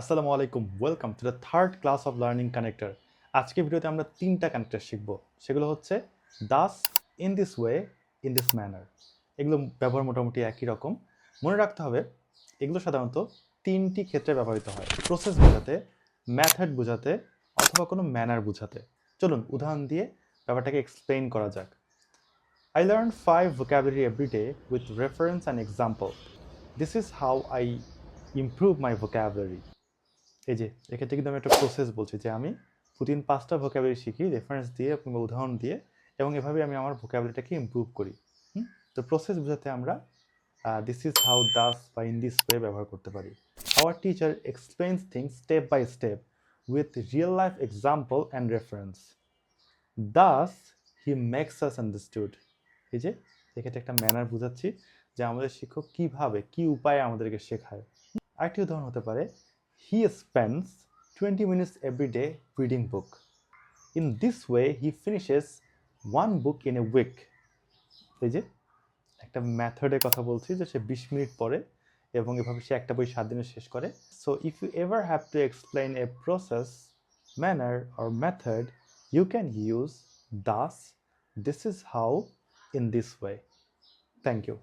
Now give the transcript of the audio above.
আসসালামু আলাইকুম। Welcome to the third class of learning connector আজকে ভিডিওতে আমরা তিনটা কানেক্টর শিখব। সেগুলো হচ্ছে thus in this way in this manner এগুলো ব্যবহার মোটামুটি একই রকম। মনে রাখতে হবে, এগুলো সাধারণত তিনটি ক্ষেত্রে ব্যবহৃত হয়। প্রসেস বোঝাতে ম্যাথড বোঝাতে, অথবা কোনো ম্যানার বোঝাতে। চলুন, উদাহরণ দিয়ে ব্যাপারটাকে এক্সপ্লেইন করা যাক। I learned five vocabulary every day with reference and example. This is how I improve my vocabulary. এই যে, এক্ষেত্রে কিন্তু আমি একটা প্রসেস বলছি যে আমি প্রতিদিন পাঁচটা ভোকাবুলারি শিখি রেফারেন্স দিয়ে কিংবা উদাহরণ দিয়ে এবং এভাবে আমি আমার ভোকাবুলারিটাকে ইমপ্রুভ করি? তো প্রসেস বোঝাতে আমরা দিস ইজ হাউ দাস বা ইন দিস ওয়ে ব্যবহার করতে পারি। Our teacher explains things step by step with real life example and reference thus he makes us understood এই যে, এক্ষেত্রে একটা ম্যানার বোঝাচ্ছি যে আমাদের শিক্ষক কীভাবে, কি উপায়ে আমাদেরকে শেখায়। আরেকটি উদাহরণ হতে পারে he spends twenty minutes every day reading book in this way he finishes one book in a week এই যে, একটা ম্যাথডের কথা বলছি যে সে বিশ মিনিট পড়ে এবং এভাবে সে একটা বই সাত দিনে শেষ করে so if you ever have to explain a process manner or method you can use thus this is how in this way. Thank you.